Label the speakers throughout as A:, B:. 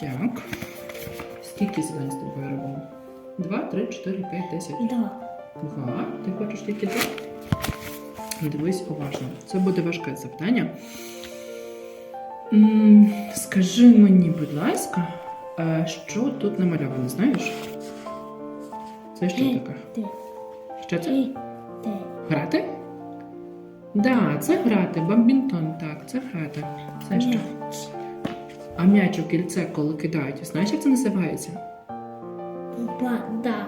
A: Так. Скільки завдань з тобою робимо? Два, три, чотири, п'ять, десять.
B: Да.
A: Два. Ти хочеш тільки два? Дивись уважно. Це буде важке завдання. Скажи мені, будь ласка, а що тут намальовано, знаєш? Це що
B: Е,
A: таке?
B: Ти.
A: Що це?
B: Ти. Ти.
A: Грати? Да, це грати. Бамбінтон, так, це грати. Це що? А м'яч у кільце, коли кидають, знаєш, як це називається?
B: Попада.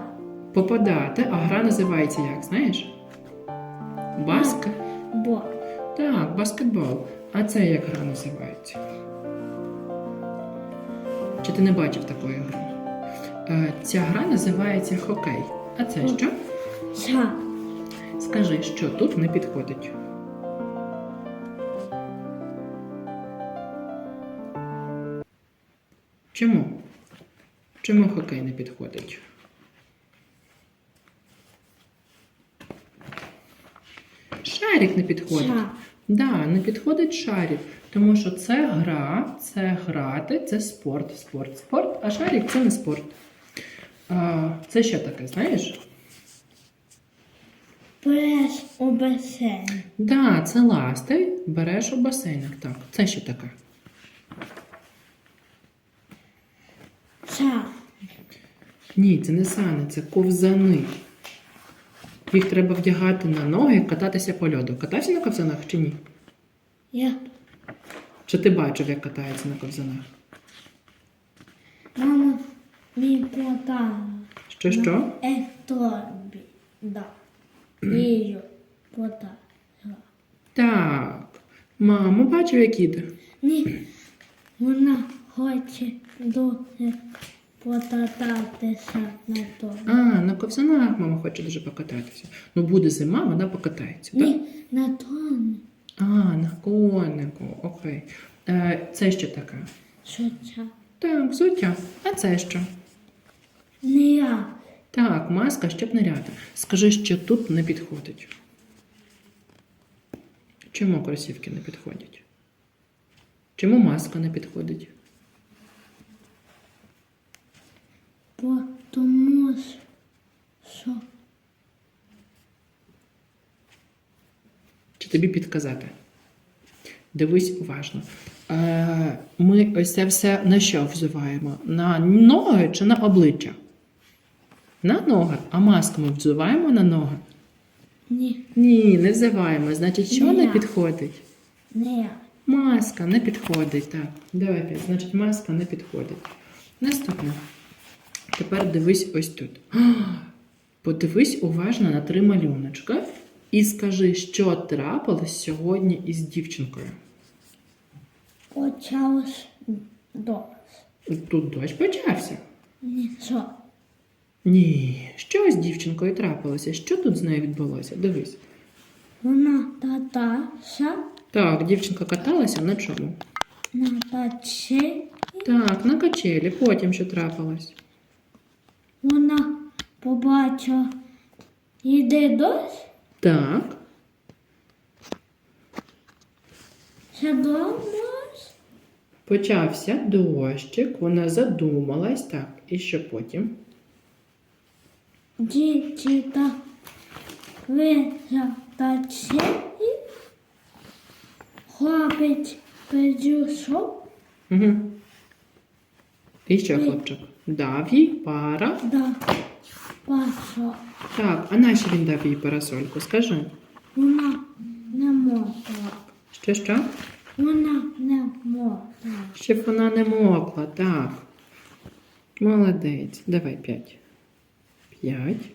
A: Попадати, а гра називається як, знаєш? Баскет.
B: Бо.
A: Так, баскетбол. А це як гра називається? Чи ти не бачив такої гри? Е, ця гра називається хокей. А це що?
B: Ша.
A: Скажи, що тут не підходить. Чому? Чому хокей не підходить? Шарик не підходить.
B: Ша.
A: Да, не підходить шарик, тому що це гра, це грати, це спорт, спорт, спорт, а шарик це не спорт. А, це що таке, знаєш?
B: Береш у басейн.
A: Да, це ласти, береш у басейнах. Так, це що таке? Ні, це не сани, це ковзани. Їх треба вдягати на ноги і кататися по льоду. Катався на ковзанах чи ні?
B: Я.
A: Чи ти бачив, як катається на ковзанах?
B: Мама мій подала.
A: Що що?
B: Е тобі. Да. Її подала.
A: Так. Мамо, бачив, як іде?
B: Ні. Вона хоче дуже покататися на тобі.
A: А, на ковзанах мама хоче дуже покататися. Ну, буде зима, вона покатається. Так?
B: Ні, на тобі.
A: А, на конику. Окей. Е, це що таке?
B: Що?
A: Так, взуття. А це що?
B: Не я.
A: Так, маска, щоб ниряти. Скажи, що тут не підходить. Чому кросівки не підходять? Чому маска не підходить?
B: Бо тому що
A: Тобі підказати? Дивись уважно. Е, ми ось це все на що взуваємо? На ноги чи на обличчя? На ноги. А маску ми взуваємо на ноги?
B: ні,
A: Ні, не взиваємо. Значить, що не
B: Ні.
A: підходить?
B: не я.
A: Маска не підходить. Так, давай. Значить, маска не підходить. Наступне. Тепер дивись ось тут. Подивись уважно на три малюночка і скажи, що трапилось сьогодні із дівчинкою.
B: Почалось до.
A: Тут дощ почався.
B: Ні, що?
A: Ні, що з дівчинкою трапилося? Що тут з нею відбулося? Дивись.
B: Вона татася
A: Так, дівчинка каталася на чому?
B: на тачі.
A: Так, на качелі. Потім що трапилось?
B: Вона побачила, йде дощ,
A: Так.
B: ще дощ.
A: Почався дощик, вона задумалась, так, і що потім?
B: Дівчина вижа тачі. Хлопець підійшов,
A: Угу. І що, хлопчик? Дав їй пара.
B: да пішов.
A: Так, а наші він дав їй парасольку? Скажи.
B: Вона не мокла.
A: Що що?
B: Вона не могла.
A: Щоб вона не мокла, так. Молодець. Давай п'ять. П'ять.